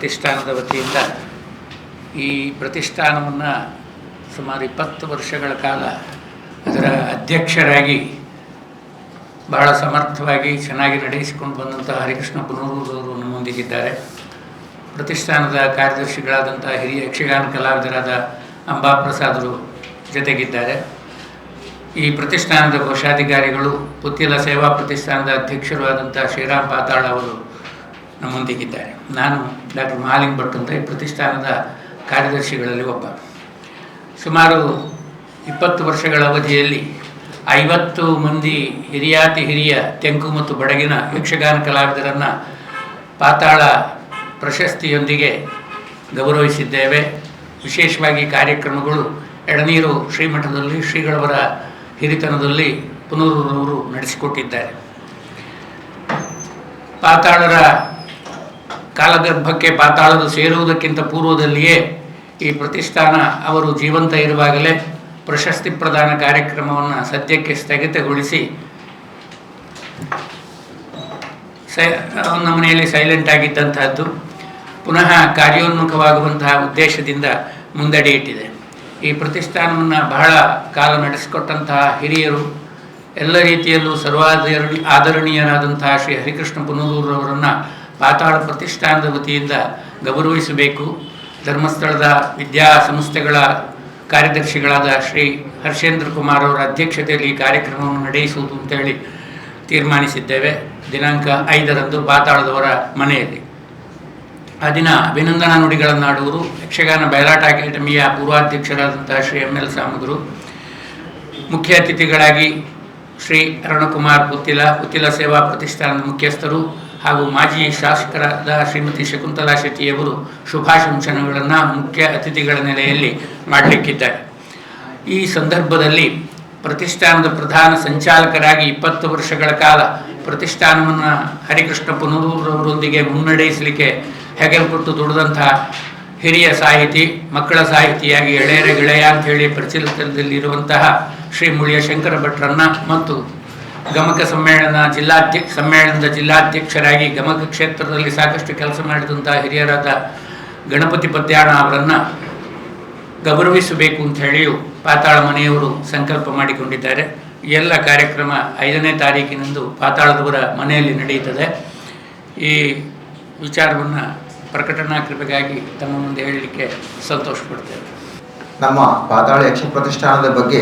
ಪ್ರತಿಷ್ಠಾನದ ವತಿಯಿಂದ ಈ ಪ್ರತಿಷ್ಠಾನವನ್ನು ಸುಮಾರು ಇಪ್ಪತ್ತು ವರ್ಷಗಳ ಕಾಲ ಅದರ ಅಧ್ಯಕ್ಷರಾಗಿ ಬಹಳ ಸಮರ್ಥವಾಗಿ ಚೆನ್ನಾಗಿ ನಡೆಸಿಕೊಂಡು ಬಂದಂಥ ಹರಿಕೃಷ್ಣ ಪುನರೂರವರು ನಮ್ಮ ಮುಂದಿಗಿದ್ದಾರೆ. ಪ್ರತಿಷ್ಠಾನದ ಕಾರ್ಯದರ್ಶಿಗಳಾದಂಥ ಹಿರಿಯ ಯಕ್ಷಗಾನ ಕಲಾವಿದರಾದ ಅಂಬಾಪ್ರಸಾದರು ಜೊತೆಗಿದ್ದಾರೆ. ಈ ಪ್ರತಿಷ್ಠಾನದ ಕೋಶಾಧಿಕಾರಿಗಳು ಪುತ್ತಿಲ ಸೇವಾ ಪ್ರತಿಷ್ಠಾನದ ಅಧ್ಯಕ್ಷರು ಆದಂಥ ಶ್ರೀರಾಮ್ ಪಾತಾಳ ಅವರು ನಮ್ಮೊಂದಿಗಿದ್ದಾರೆ ನಾನು ಡಾಕ್ಟರ್ ಮಹಾಲಿಂಗ್ ಭಟ್ ಅಂತ ಈ ಪ್ರತಿಷ್ಠಾನದ ಕಾರ್ಯದರ್ಶಿಗಳಲ್ಲಿ ಒಬ್ಬ. ಸುಮಾರು ಇಪ್ಪತ್ತು ವರ್ಷಗಳ ಅವಧಿಯಲ್ಲಿ ಐವತ್ತು ಮಂದಿ ಹಿರಿಯಾತಿ ಹಿರಿಯ ತೆಂಕು ಮತ್ತು ಬಡಗಿನ ಯಕ್ಷಗಾನ ಕಲಾವಿದರನ್ನು ಪಾತಾಳ ಪ್ರಶಸ್ತಿಯೊಂದಿಗೆ ಗೌರವಿಸಿದ್ದೇವೆ. ವಿಶೇಷವಾಗಿ ಕಾರ್ಯಕ್ರಮಗಳು ಎಡನೀರು ಶ್ರೀಮಠದಲ್ಲಿ, ಶ್ರೀಗಳವರ ಹಿರಿತನದಲ್ಲಿ ಪುನರ್ ನಡೆಸಿಕೊಟ್ಟಿದ್ದಾರೆ. ಪಾತಾಳರ ಕಾಲಗರ್ಭಕ್ಕೆ ಪಾತಾಳದ ಸೇರುವುದಕ್ಕಿಂತ ಪೂರ್ವದಲ್ಲಿಯೇ ಈ ಪ್ರತಿಷ್ಠಾನ ಅವರು ಜೀವಂತ ಇರುವಾಗಲೇ ಪ್ರಶಸ್ತಿ ಪ್ರದಾನ ಕಾರ್ಯಕ್ರಮವನ್ನು ಸದ್ಯಕ್ಕೆ ಸ್ಥಗಿತಗೊಳಿಸಿ ಸೈ ನಮ್ಮ ಮನೆಯಲ್ಲಿ ಸೈಲೆಂಟ್ ಆಗಿದ್ದಂತಹದ್ದು ಪುನಃ ಕಾರ್ಯೋನ್ಮುಖವಾಗುವಂತಹ ಉದ್ದೇಶದಿಂದ ಮುಂದಡಿ ಇಟ್ಟಿದೆ ಈ ಪ್ರತಿಷ್ಠಾನವನ್ನು ಬಹಳ ಕಾಲ ನಡೆಸಿಕೊಟ್ಟಂತಹ ಹಿರಿಯರು, ಎಲ್ಲ ರೀತಿಯಲ್ಲೂ ಸರ್ವಾದರಣಿ ಆದರಣೀಯರಾದಂತಹ ಶ್ರೀ ಹರಿಕೃಷ್ಣ ಪುನೂರೂರವರನ್ನು ಪಾತಾಳ ಪ್ರತಿಷ್ಠಾನದ ವತಿಯಿಂದ ಗೌರವಿಸಬೇಕು. ಧರ್ಮಸ್ಥಳದ ವಿದ್ಯಾ ಸಂಸ್ಥೆಗಳ ಕಾರ್ಯದರ್ಶಿಗಳಾದ ಶ್ರೀ ಹರ್ಷೇಂದ್ರ ಕುಮಾರ್ ಅವರ ಅಧ್ಯಕ್ಷತೆಯಲ್ಲಿ ಈ ಕಾರ್ಯಕ್ರಮವನ್ನು ನಡೆಸುವುದು ಅಂತೇಳಿ ತೀರ್ಮಾನಿಸಿದ್ದೇವೆ. ದಿನಾಂಕ ಐದರಂದು ಪಾತಾಳದವರ ಮನೆಯಲ್ಲಿ. ಆ ದಿನ ಅಭಿನಂದನಾ ನುಡಿಗಳನ್ನಾಡುವರು. ಯಕ್ಷಗಾನ ಬಯಲಾಟ ಅಕಾಡೆಮಿಯ ಪೂರ್ವಾಧ್ಯಕ್ಷರಾದಂತಹ ಶ್ರೀ ಎಂ ಎಲ್ ಸಾಮಗ್ರು ಮುಖ್ಯ ಅತಿಥಿಗಳಾಗಿ ಶ್ರೀ ಅರುಣಕುಮಾರ್ ಪುತ್ತಿಲ ಪುತ್ತಿಲ ಸೇವಾ ಪ್ರತಿಷ್ಠಾನದ ಮುಖ್ಯಸ್ಥರು. ಹಾಗೂ ಮಾಜಿ ಶಾಸಕರಾದ ಶ್ರೀಮತಿ ಶಕುಂತಲಾ ಶೆಟ್ಟಿಯವರು ಶುಭಾಶಂಸನಗಳನ್ನು ಮುಖ್ಯ ಅತಿಥಿಗಳ ನೆಲೆಯಲ್ಲಿ ಮಾಡಲಿಕ್ಕಿದ್ದಾರೆ. ಈ ಸಂದರ್ಭದಲ್ಲಿ ಪ್ರತಿಷ್ಠಾನದ ಪ್ರಧಾನ ಸಂಚಾಲಕರಾಗಿ ಇಪ್ಪತ್ತು ವರ್ಷಗಳ ಕಾಲ ಪ್ರತಿಷ್ಠಾನವನ್ನು ಹರಿಕೃಷ್ಣ ಪುನರೂರವರೊಂದಿಗೆ ಮುನ್ನಡೆಸಲಿಕ್ಕೆ ಹೆಗಲ್ಪಟ್ಟು ದುಡಿದಂತಹ ಹಿರಿಯ ಸಾಹಿತಿ, ಮಕ್ಕಳ ಸಾಹಿತಿಯಾಗಿ ಎಳೆಯರ ಗೆಳೆಯ ಅಂತ ಹೇಳಿ ಪ್ರಚಲಿತದಲ್ಲಿರುವಂತಹ ಶ್ರೀ ಮುಳಿಯ ಶಂಕರ ಭಟ್ರನ್ನ ಮತ್ತು ಗಮಕ ಸಮ್ಮೇಳನ ಜಿಲ್ಲಾಧ್ಯಕ್ಷ, ಸಮ್ಮೇಳನದ ಜಿಲ್ಲಾಧ್ಯಕ್ಷರಾಗಿ ಗಮಕ ಕ್ಷೇತ್ರದಲ್ಲಿ ಸಾಕಷ್ಟು ಕೆಲಸ ಮಾಡಿದಂಥ ಹಿರಿಯರಾದ ಗಣಪತಿ ಪದ್ಯಾಣ ಅವರನ್ನು ಗೌರವಿಸಬೇಕು ಅಂತ ಹೇಳಿಯೂ ಪಾತಾಳ ಮನೆಯವರು ಸಂಕಲ್ಪ ಮಾಡಿಕೊಂಡಿದ್ದಾರೆ. ಎಲ್ಲ ಕಾರ್ಯಕ್ರಮ ಐದನೇ ತಾರೀಕಿನಂದು ಪಾತಾಳದವರ ಮನೆಯಲ್ಲಿ ನಡೆಯುತ್ತದೆ. ಈ ವಿಚಾರವನ್ನು ಪ್ರಕಟಣಾ ಕೃಪೆಗಾಗಿ ತಮ್ಮ ಮುಂದೆ ಹೇಳಲಿಕ್ಕೆ ಸಂತೋಷ ಪಡ್ತೇವೆ. ನಮ್ಮ ಪಾತಾಳ ಯಕ್ಷ ಪ್ರತಿಷ್ಠಾನದ ಬಗ್ಗೆ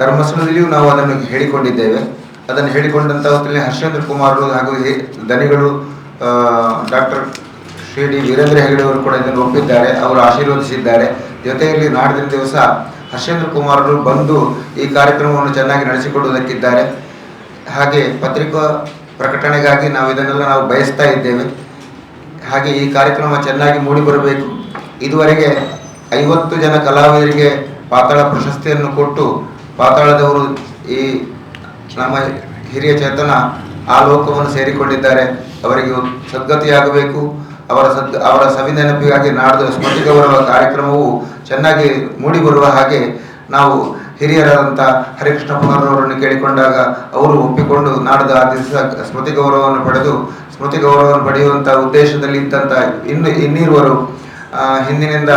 ಧರ್ಮಸ್ಥಳದಲ್ಲಿಯೂ ನಾವು ಅದನ್ನು ಹೇಳಿಕೊಂಡಿದ್ದೇವೆ. ಅದನ್ನು ಹೇಳಿಕೊಂಡಂಥ ಹೊತ್ತಿನಲ್ಲಿ ಹರ್ಷೇಂದ್ರ ಕುಮಾರ್ ಹಾಗೂ ದನಿಗಳು ಡಾಕ್ಟರ್ ಶ್ರೀ ಡಿ ವೀರೇಂದ್ರ ಹೆಗಡೆ ಅವರು ಕೂಡ ಇದನ್ನು ಒಪ್ಪಿದ್ದಾರೆ, ಅವರು ಆಶೀರ್ವದಿಸಿದ್ದಾರೆ. ಜೊತೆಯಲ್ಲಿ ನಾಡಿನ ದಿವಸ ಹರ್ಷೇಂದ್ರ ಕುಮಾರ್ ಬಂದು ಈ ಕಾರ್ಯಕ್ರಮವನ್ನು ಚೆನ್ನಾಗಿ ನಡೆಸಿಕೊಡುವುದಕ್ಕಿದ್ದಾರೆ. ಹಾಗೆ ಪತ್ರಿಕಾ ಪ್ರಕಟಣೆಗಾಗಿ ನಾವು ಇದನ್ನೆಲ್ಲ ನಾವು ಬಯಸ್ತಾ ಇದ್ದೇವೆ. ಹಾಗೆ ಈ ಕಾರ್ಯಕ್ರಮ ಚೆನ್ನಾಗಿ ಮೂಡಿ ಬರಬೇಕು. ಇದುವರೆಗೆ ಐವತ್ತು ಜನ ಕಲಾವಿದರಿಗೆ ಪಾತಾಳ ಪ್ರಶಸ್ತಿಯನ್ನು ಕೊಟ್ಟು ಪಾತಾಳದವರು ಈ ನಮ್ಮ ಹಿರಿಯ ಚೇತನ ಆ ಲೋಕವನ್ನು ಸೇರಿಕೊಂಡಿದ್ದಾರೆ. ಅವರಿಗೆ ಸದ್ಗತಿಯಾಗಬೇಕು. ಅವರ ಸದ್ ಅವರ ಸವಿನೆನಪಿಗಾಗಿ ನಾಡ್ದು ಸ್ಮೃತಿ ಗೌರವ ಕಾರ್ಯಕ್ರಮವು ಚೆನ್ನಾಗಿ ಮೂಡಿ ಬರುವ ಹಾಗೆ ನಾವು ಹಿರಿಯರಾದಂಥ ಹರಿಕೃಷ್ಣ ಅವರನ್ನು ಕೇಳಿಕೊಂಡಾಗ ಅವರು ಒಪ್ಪಿಕೊಂಡು ನಾಡಿದ ಆ ದಿವಸ ಸ್ಮೃತಿ ಗೌರವವನ್ನು ಪಡೆದು, ಸ್ಮೃತಿ ಗೌರವವನ್ನು ಪಡೆಯುವಂಥ ಉದ್ದೇಶದಲ್ಲಿ ಇದ್ದಂಥ ಇನ್ನು, ಇನ್ನಿರುವರು ಹಿಂದಿನಿಂದ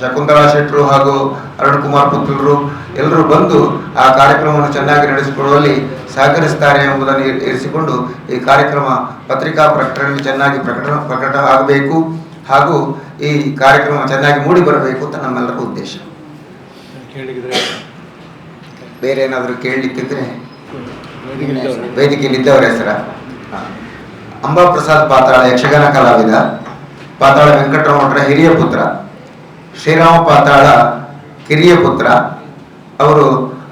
ಶಕುಂತಲಾ ಶೆಟ್ಟರು ಹಾಗೂ ಅರುಣ್ ಕುಮಾರ್ ಪುತ್ರರು ಎಲ್ಲರೂ ಬಂದು ಆ ಕಾರ್ಯಕ್ರಮವನ್ನು ಚೆನ್ನಾಗಿ ನಡೆಸಿಕೊಳ್ಳುವಲ್ಲಿ ಸಹಕರಿಸುತ್ತಾರೆ ಎಂಬುದನ್ನು ಇರ್- ಇರಿಸಿಕೊಂಡು ಈ ಕಾರ್ಯಕ್ರಮ ಪತ್ರಿಕಾ ಪ್ರಕಟಣೆ ಚೆನ್ನಾಗಿ ಪ್ರಕಟ ಪ್ರಕಟ ಆಗಬೇಕು ಹಾಗೂ ಈ ಕಾರ್ಯಕ್ರಮ ಚೆನ್ನಾಗಿ ಮೂಡಿ ಬರಬೇಕು ಅಂತ ನಮ್ಮೆಲ್ಲರ ಉದ್ದೇಶ. ಬೇರೆ ಏನಾದರೂ ಕೇಳಲಿಕ್ಕಿದ್ರೆ? ವೇದಿಕೆಯಲ್ಲಿದ್ದವರ ಹೆಸರ ಅಂಬಾ ಪ್ರಸಾದ್ ಪಾತಾಳ ಯಕ್ಷಗಾನ ಕಲಾವಿದ ಪಾತಾಳ ವೆಂಕಟರಮಣರ ಹಿರಿಯ ಪುತ್ರ ಶ್ರೀರಾಮ ಪಾತಾಳ ಕಿರಿಯ ಪುತ್ರ ಅವರು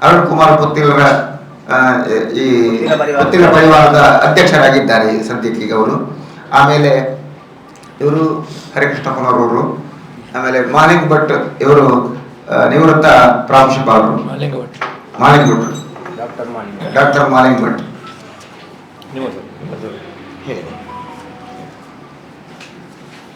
ಅರುಣ್ ಕುಮಾರ್ ಪುತ್ತಿಲರ ಈ ಪುತ್ತಿಲ ಪರಿವಾರ. ಪುತ್ತಿಲ ಪರಿವಾರದ ಅಧ್ಯಕ್ಷರಾಗಿದ್ದಾರೆ ಈ ಸದ್ಯಕ್ಕೀಗ ಅವರು. ಆಮೇಲೆ ಇವರು ಹರಿಕೃಷ್ಣ ಕುಮಾರವರು ಆಮೇಲೆ ಮಾಲಿಂಗ್ ಭಟ್ ಇವರು ನಿವೃತ್ತ ಪ್ರಾಂಶುಪಾಲರು. ಮಾಲಿಂಗ್ ಭಟ್. ಡಾಕ್ಟರ್ ಮಾಲಿಂಗ್ ಭಟ್.